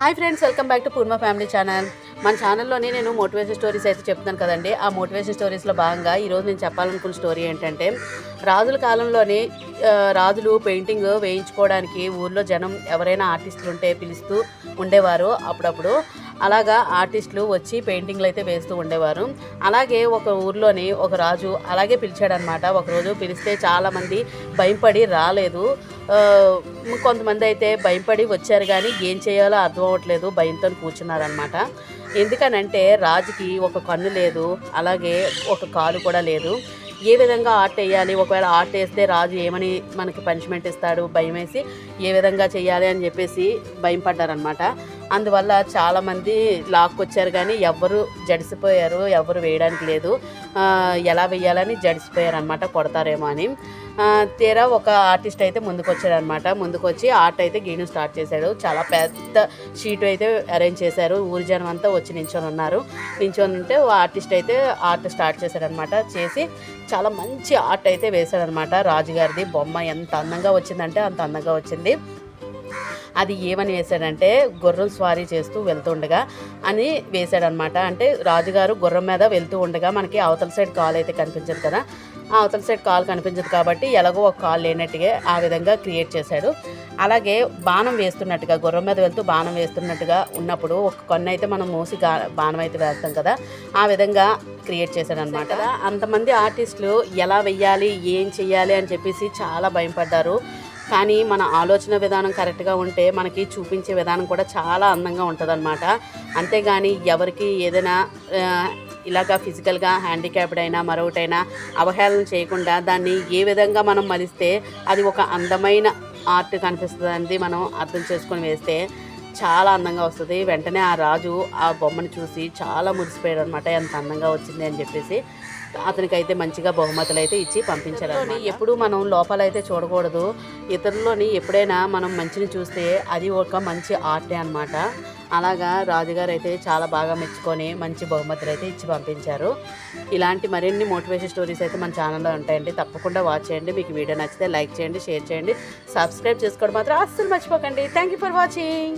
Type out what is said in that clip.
Hi friends welcome back to Purna family channel. మన ఛానల్లోనే నేను మోటివేషన్ స్టోరీస్ అయితే చెప్తున్నాను కదండి. ఆ మోటివేషన్ స్టోరీస్లో భాగంగా ఈరోజు నేను చెప్పాలనుకున్న స్టోరీ ఏంటంటే రాజుల కాలంలోనే రాజులు పెయింటింగ్ వేయించుకోవడానికి ఊర్లో జనం ఎవరైనా ఆర్టిస్టులు ఉంటే పిలుస్తూ ఉండేవారు. అప్పుడప్పుడు అలాగా ఆర్టిస్టులు వచ్చి పెయింటింగ్లు అయితే వేస్తూ ఉండేవారు. అలాగే ఒక ఊర్లోని ఒక రాజు అలాగే పిలిచాడనమాట. ఒకరోజు పిలిస్తే చాలామంది భయపడి రాలేదు. కొంతమంది అయితే భయపడి వచ్చారు కానీ ఏం చేయాలో అర్థం అవ్వట్లేదు భయంతో కూర్చున్నారనమాట. ఎందుకనంటే రాజుకి ఒక కన్ను లేదు అలాగే ఒక కాలు కూడా లేదు. ఏ విధంగా ఆర్ట్ వేయాలి? ఒకవేళ ఆర్ట్ వేస్తే రాజు ఏమని మనకి పనిష్మెంట్ ఇస్తాడు? భయం వేసి ఏ విధంగా చేయాలి అని చెప్పేసి భయం పడ్డారనమాట అందువల్ల చాలామంది లాక్కొచ్చారు కానీ ఎవ్వరు జడిసిపోయారు ఎవరు వేయడానికి లేదు. ఎలా వేయాలని జడిసిపోయారు అనమాట కొడతారేమో అని. తీరా ఒక ఆర్టిస్ట్ అయితే ముందుకు వచ్చాడనమాట ముందుకు వచ్చి ఆర్ట్ అయితే గీయడం స్టార్ట్ చేశాడు. చాలా పెద్ద షీట్ అయితే అరేంజ్ చేశారు. ఊరి జనం అంతా వచ్చి నించొని ఉన్నారు. నించొని ఉంటే ఆర్టిస్ట్ అయితే ఆర్ట్ స్టార్ట్ చేశాడనమాట చేసి చాలా మంచి ఆర్ట్ అయితే వేశాడనమాట రాజుగారిది బొమ్మ ఎంత అందంగా వచ్చిందంటే అంత అందంగా వచ్చింది. అది ఏమని వేశాడంటే గుర్రం స్వారీ చేస్తూ వెళ్తుండగా అని వేశాడనమాట. అంటే రాజుగారు గుర్రం మీద వెళ్తూ ఉండగా మనకి అవతల సైడ్ కాల్ అయితే కనిపించదు కదా. ఆ అవతల సైడ్ కాల్ కనిపించదు కాబట్టి ఎలాగో ఒక కాల్ లేనట్టుగా ఆ విధంగా క్రియేట్ చేశాడు. అలాగే బాణం వేస్తున్నట్టుగా గుర్రం మీద వెళ్తూ బాణం వేస్తున్నట్టుగా ఉన్నప్పుడు ఒక కొన్న అయితే మనం మూసి బాణం అయితే వేస్తాం కదా. ఆ విధంగా క్రియేట్ చేశాడనమాట. అంతమంది ఆర్టిస్టులు ఎలా వెయ్యాలి ఏం చెయ్యాలి అని చెప్పేసి చాలా భయపడ్డారు. కానీ మన ఆలోచన విధానం కరెక్ట్గా ఉంటే మనకి చూపించే విధానం కూడా చాలా అందంగా ఉంటుందన్నమాట. అంతేగాని ఎవరికి ఏదైనా ఇలాగ ఇలాగా ఫిజికల్గా హ్యాండిక్యాప్డ్ అయినా మరొకటైనా అవహేళన చేయకుండా దాన్ని ఏ విధంగా మనం మలిస్తే అది ఒక అందమైన ఆర్ట్ కనిపిస్తుంది అనేది మనం అర్థం చేసుకొని వేస్తే. చాలా అందంగా వస్తుంది. వెంటనే ఆ రాజు ఆ బొమ్మను చూసి చాలా మురిసిపోయాడు అనమాట ఎంత అందంగా వచ్చింది అని చెప్పేసి అతనికైతే మంచిగా బహుమతులు అయితే ఇచ్చి పంపించారు ఎప్పుడు మనం లోపాలైతే చూడకూడదు. ఇతరులని ఎప్పుడైనా మనం మంచిని చూస్తే అది ఒక మంచి ఆర్టే అనమాట అలాగా రాజుగారు అయితే చాలా బాగా మెచ్చుకొని మంచి బహుమతులు అయితే ఇచ్చి పంపించారు. ఇలాంటి మరిన్ని మోటివేషన్ స్టోరీస్ అయితే మన ఛానల్లో ఉంటాయండి. తప్పకుండా వాచ్ చేయండి. మీకు వీడియో నచ్చితే లైక్ చేయండి షేర్ చేయండి. సబ్స్క్రైబ్ చేసుకోవడం మాత్రం అస్సలు మర్చిపోకండి. Thank you for watching